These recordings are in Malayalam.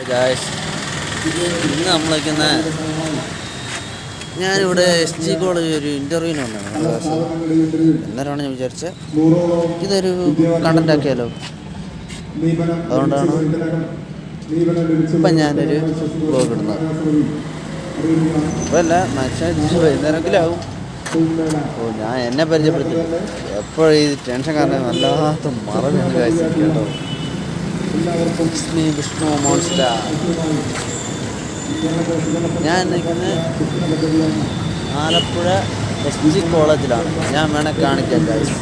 ഇന്ന് നമ്മളിരിക്കുന്ന ഞാനിവിടെ എസ് ജി കോളേജ് ഒരു ഇന്റർവ്യൂവിന് വന്നതാണ്. അന്നേരമാണ് ഞാൻ വിചാരിച്ചത് ഇതൊരു കണ്ടന്റ് ആക്കിയാലോ. അതുകൊണ്ടാണ് ഇപ്പം ഞാനൊരു ബ്ലോഗ് ഇടുന്നത്. അപ്പല്ല മാക്സിമം വൈകുന്നേരമെങ്കിലാവും ഓ ഞാൻ എന്നെ പരിചയപ്പെടുത്തി. എപ്പോഴും ഈ ടെൻഷൻ കാരണം വല്ലാത്ത മറവിയാണ് കാഴ്ച വിഷ്ണു വിഷ്ണു മോൺസ്റ്റാർ ഞാൻ നിൽക്കുന്നത് ആലപ്പുഴ എസ് ജി കോളേജിലാണ്. ഞാൻ വേണേ കാണിക്കാൻ ഗൈസ്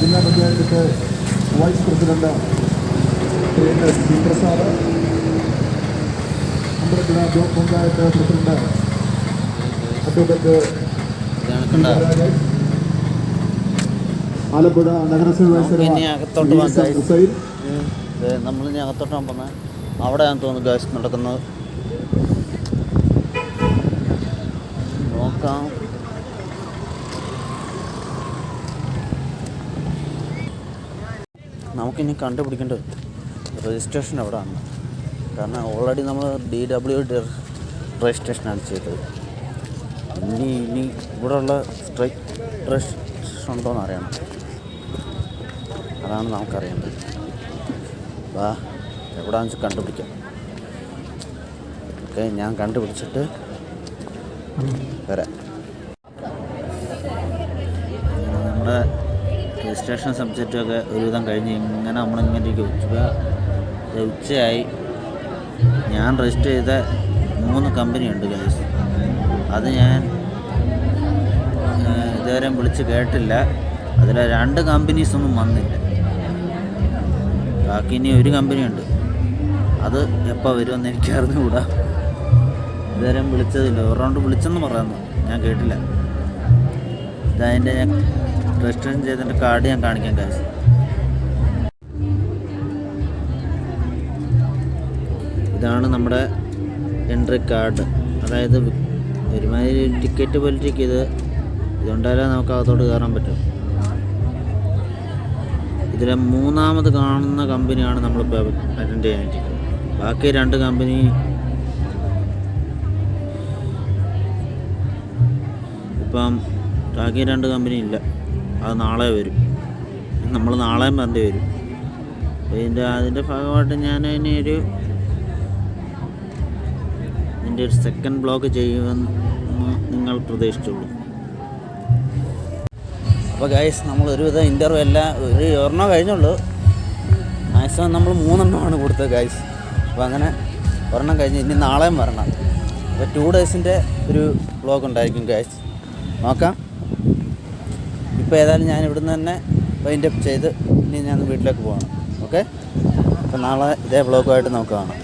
ജില്ലാ പഞ്ചായത്തിന്റെ vice president Shri C Prasad Ambalappuzha block panchayat president advocate Alappuzha നഗരസഭ അവിടെ. ഹുസൈൻ. നമ്മൾ ഇനി അകത്തോട്ടാൻ പോകുന്നത് അവിടെയാണ് തോന്നുന്നു ഗൈസ് നടക്കുന്നത്. നോക്കാം. നമുക്കിനി കണ്ടുപിടിക്കേണ്ടത് രജിസ്ട്രേഷൻ എവിടെയാണ്? കാരണം ഓൾറെഡി നമ്മൾ ഡി ഡബ്ല്യു രജിസ്ട്രേഷനാണ് ചെയ്തത്. ഇനി ഇനി ഇവിടെയുള്ള സ്ട്രൈറ്റ് രജിസ്ട്രേഷൻ ഉണ്ടോയെന്ന് അറിയണം. അതാണ് നമുക്കറിയേണ്ടത്. വാ എവിടെയാണെന്ന് വെച്ചാൽ കണ്ടുപിടിക്കാം. ഓക്കെ ഞാൻ കണ്ടുപിടിച്ചിട്ട് വരാം. നമ്മുടെ രജിസ്ട്രേഷൻ സബ്ജക്റ്റൊക്കെ ഒരുവിധം കഴിഞ്ഞ് ഇങ്ങനെ നമ്മളിങ്ങനെ ഉച്ച ഉച്ചയായി. ഞാൻ രജിസ്റ്റർ ചെയ്ത മൂന്ന് കമ്പനിയുണ്ട് ഗൈസ് അത് ഞാൻ ഇതുവരെയും ഇതുവരെ വിളിച്ച് കേട്ടില്ല. അതിൽ രണ്ട് കമ്പനീസൊന്നും വന്നില്ല. ബാക്കി ഇനി ഒരു കമ്പനിയുണ്ട് അത് എപ്പോൾ വരുമെന്ന് എനിക്ക് അറിഞ്ഞുകൂടാ. ഇതുവരെ വിളിച്ചതില്ല. ഒരു റൗണ്ട് വിളിച്ചെന്ന് പറയുന്നു ഞാൻ കേട്ടില്ല. ഇതതിന്റെ ഞാൻ രജിസ്ട്രേഷൻ ചെയ്തതിന്റെ കാർഡ് ഞാൻ കാണിക്കാം ഗ്യാസ് ഇതാണ് നമ്മുടെ എൻട്രി കാർഡ് അതായത് ഒരുമാതിരി ടിക്കറ്റ് പോലിരിക്കും ഇത് ഇതുണ്ടായാലേ നമുക്ക് അകത്തോട്ട് കയറാൻ പറ്റും. ഇതിലെ മൂന്നാമത് കാണുന്ന കമ്പനിയാണ് നമ്മളിപ്പോൾ അറ്റൻഡ് ചെയ്യാനിരിക്കുന്നത്. ബാക്കി രണ്ട് കമ്പനി ഇപ്പം ബാക്കി രണ്ട് കമ്പനി ഇല്ല. അത് നാളെ വരും. നമ്മൾ നാളെയും വരേണ്ടി വരും. അപ്പോൾ ഇതിന്റെ അതിന്റെ ഭാഗമായിട്ട് ഞാൻ ഇനി ഒരു ഇതിന്റെ ഒരു സെക്കൻഡ് ബ്ലോക്ക് ചെയ്യുമെന്ന് നിങ്ങൾ പ്രതീക്ഷിച്ചുള്ളൂ. അപ്പോൾ ഗൈസ് നമ്മൾ ഒരുവിധം ഇന്റർവ്യൂ എല്ലാം ഒരു ഒരെണ്ണം കഴിഞ്ഞുള്ളൂ. മാക്സിമം നമ്മൾ മൂന്നെണ്ണമാണ് കൊടുത്തത് ഗൈസ് അപ്പോൾ അങ്ങനെ ഒരെണ്ണം കഴിഞ്ഞ് ഇനി നാളെയും വരണം. അപ്പോൾ ടു ഡേയ്സിന്റെ ഒരു ബ്ലോഗ് ഉണ്ടായിരിക്കും ഗൈസ് നോക്കാം. ഇപ്പോൾ ഏതായാലും ഞാൻ ഇവിടുന്ന് തന്നെ വൈൻഡപ്പ് ചെയ്ത് ഇനി ഞാൻ വീട്ടിലേക്ക് പോകണം. ഓക്കെ അപ്പോൾ നാളെ ഇതേ ബ്ലോഗുമായിട്ട് നമുക്ക് കാണാം.